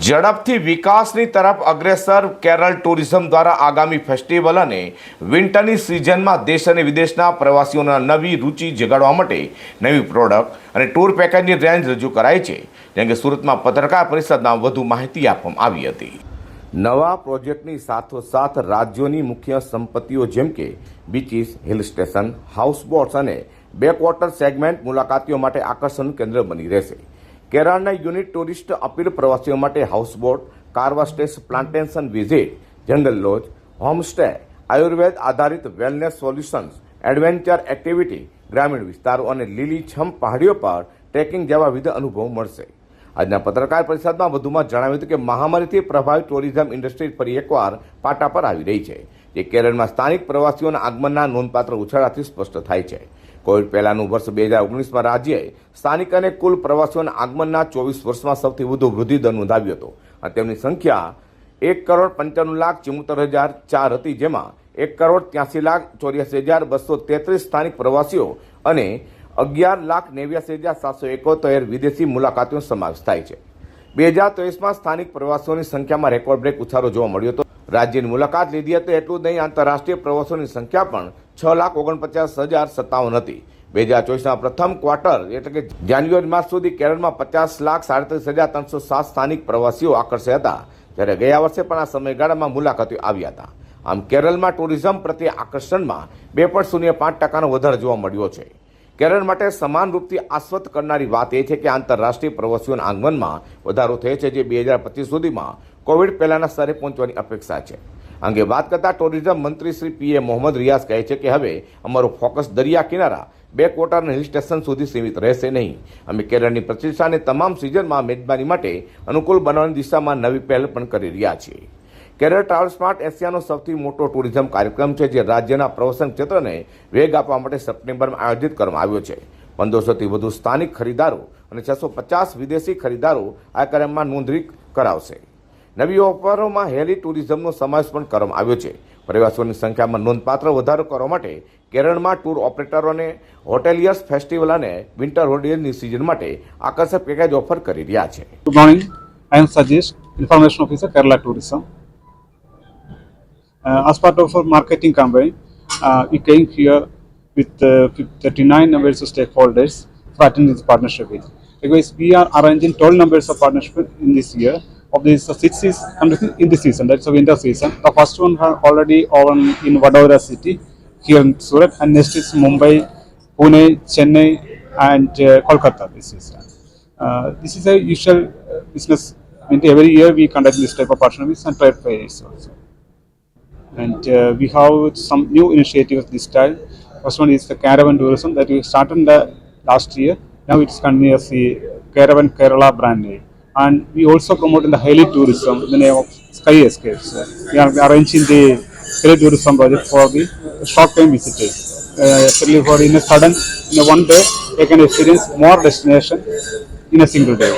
ઝડપથી વિકાસની તરફ અગ્રેસર કેરળ ટુરિઝમ દ્વારા આગામી ફેસ્ટિવલ અને વિન્ટરની સિઝનમાં દેશ અને વિદેશના પ્રવાસીઓના નવી રુચિ જગાડવા માટે નવી પ્રોડક્ટ અને ટૂર પેકેજની રેન્જ રજૂ કરાઈ છે, જેમ કે સુરતમાં પત્રકાર પરિષદમાં વધુ માહિતી આપવામાં આવી હતી. નવા પ્રોજેક્ટની સાથોસાથ રાજ્યોની મુખ્ય સંપત્તિઓ જેમ કે બીચીસ, હિલ સ્ટેશન હાઉસબોટ્સ અને બેકવોટર સેગમેન્ટ મુલાકાતીઓ માટે આકર્ષણનું કેન્દ્ર બની રહેશે. કેરળના યુનિટ ટુરિસ્ટ અપીલ પ્રવાસીઓ માટે houseboat caravan stays plantation visit jungle lodge homestay Ayurveda આધારિત વેલનેસ સોલ્યુશન્સ એડવેન્ચર એક્ટિવિટી ગ્રામીણ વિસ્તારો અને લીલીછમ પહાડીઓ પર ટ્રેકિંગ જેવા વિવિધ અનુભવ મળશે. આજના પત્રકાર પરિષદમાં વધુમાં જણાવ્યું હતું કે મહામારીથી પ્રભાવિત ટુરિઝમ ઇન્ડસ્ટ્રી ફરી એકવાર પાટા પર આવી રહી છે, જે કેરળમાં સ્થાનિક પ્રવાસીઓના આગમનના નોંધપાત્ર ઉછાળાથી સ્પષ્ટ થાય છે. કોવિડ પહેલાનું વર્ષ બે હજાર ઓગણીસમાં રાજ્યએ સ્થાનિક અને કુલ પ્રવાસીઓના આગમનના ચોવીસ વર્ષમાં સૌથી વધુ વૃદ્ધિ દર નોંધાવ્યો હતો. અને તેમની સંખ્યા એક કરોડ પંચાણું લાખ ચુમ્મોતેર હજાર ચાર હતી, જેમાં એક કરોડ ત્યાસી લાખ ચોર્યાસી હજાર બસો તેત્રીસ સ્થાનિક પ્રવાસીઓ અને અગિયાર લાખ નેવ્યાસી હજાર સાતસો એકોતેર વિદેશી મુલાકાતીઓનો સમાવેશ થાય છે. બે હજાર ત્રેવીસમાં સ્થાનિક પ્રવાસીઓની સંખ્યામાં રેકોર્ડ બ્રેક ઉછાળો જોવા મળ્યો હતો. રાજ્યની મુલાકાત લીધી હતી એટલું જ નહીં, આંતરરાષ્ટ્રીય પ્રવાસીઓની સંખ્યા પણ છ લાખ ઓગણપચાસ હજાર સત્તાવન હતી. બે હજાર ચોવીસના પ્રથમ ક્વાર્ટર, એટલે કે જાન્યુઆરી માસ સુધી કેરળમાં પચાસ લાખ સાડત્રીસ હજાર ત્રણસો સાત સ્થાનિક પ્રવાસીઓ આકર્ષ્યા હતા. જ્યારે ગયા વર્ષે પણ આ સમયગાળામાં મુલાકાતીઓ આવ્યા હતા. આમ કેરળમાં ટુરિઝમ પ્રત્યે આકર્ષણમાં બે પોઈન્ટ શૂન્ય પાંચ ટકાનો વધારો જોવા મળ્યો છે. કેરળ માટે સમાન રૂપથી આશ્વત કરનારી વાત એ છે કે આંતરરાષ્ટ્રીય પ્રવાસીઓના આગમનમાં વધારો થયો છે, જે બે હજાર પચીસ સુધીમાં કોવિડ પહેલાના સ્તરે પહોંચવાની અપેક્ષા છે. અંગે વાત કરતા ટુરિઝમ મંત્રી શ્રી પી એ મોહમ્મદ રિયાઝ કહે છે કે હવે અમારું ફોકસ દરિયા કિનારા, બે અને હિલ સ્ટેશન સુધી સીમિત રહેશે નહીં. અમે કેરળની પ્રતિષ્ઠાને તમામ સિઝનમાં મેજબાની માટે અનુકૂળ બનાવવાની દિશામાં નવી પહેલ પણ કરી રહ્યા છીએ. કેરળ ટ્રાવેલ સ્માર્ટ એશિયાનો સૌથી મોટો ટુરિઝમ કાર્યક્રમ છે, જે રાજ્યના પ્રવાસન ક્ષેત્રને વેગ આપવા માટે સપ્ટેમ્બરમાં આયોજિત કરવામાં આવ્યો છે. પંદરસોથી વધુ સ્થાનિક ખરીદારો અને છસો પચાસ વિદેશી ખરીદારો આ કાર્યક્રમમાં નોંધણી કરાવશે. નવી ઓફરોમાં હેલી ટુરિઝમનો સમાવેશ પણ કરવામાં આવ્યો છે પ્રવાસીઓની સંખ્યામાં નોંધપાત્ર વધારો કરવા માટે કેરળમાં ટૂર ઓપરેટરો અને હોટેલિયર્સ ફેસ્ટિવલ અને વિન્ટર હોલિડેની સિઝન માટે આકર્ષક પેકેજ ઓફર કરી રહ્યા છે Sajesh, Information Officer, Kerala Tourism. Uh, as part of our marketing campaign, uh, we came here with uh, 39 numbers of stakeholders for attending this partnership with. Because we are arranging 12 numbers of partnership in this year. Of these, uh, six is in this season, that's the winter season. The first one already on in Vadodara city, here in Surat, and next is Mumbai, Pune, Chennai, and uh, Kolkata this season. Uh, this is a usual uh, business. And every year we conduct this type of partnerships and trade fairs also. And uh, we have some new initiatives this time. First one is the caravan tourism that we started the last year. Now it's continuously caravan Kerala brand name. And we also promote in the heli tourism in the name of Sky Escapes. We are arranging the heli tourism project for the short time visitors. Uh, especially for in a sudden, in a one day, they can experience more destination in a single day.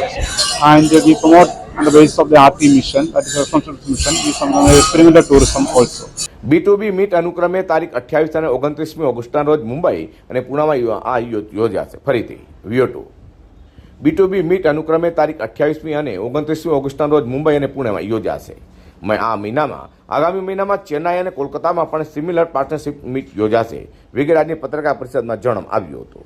And uh, we promote on the basis of the RT mission, that is responsible mission, we uh, experimental tourism also. B meet અનુક્રમે તારીખ અઠ્યાવીસ અને ઓગણત્રીસમી ઓગસ્ટના રોજ મુંબઈ અને પુણામાં આ યોજાશે ફરીથી વિયો ટુ બી મીટ અનુક્રમે તારીખ અઠ્યાવીસમી અને ઓગણત્રીસમી ઓગસ્ટના રોજ મુંબઈ અને પુણેમાં યોજાશે. આ મહિનામાં, આગામી મહિનામાં ચેન્નાઈ અને કોલકાતામાં પણ સિમિલર પાર્ટનરશિપ મીટ યોજાશે. વગેરે પત્રકાર પરિષદમાં જણાવ આવ્યું હતું.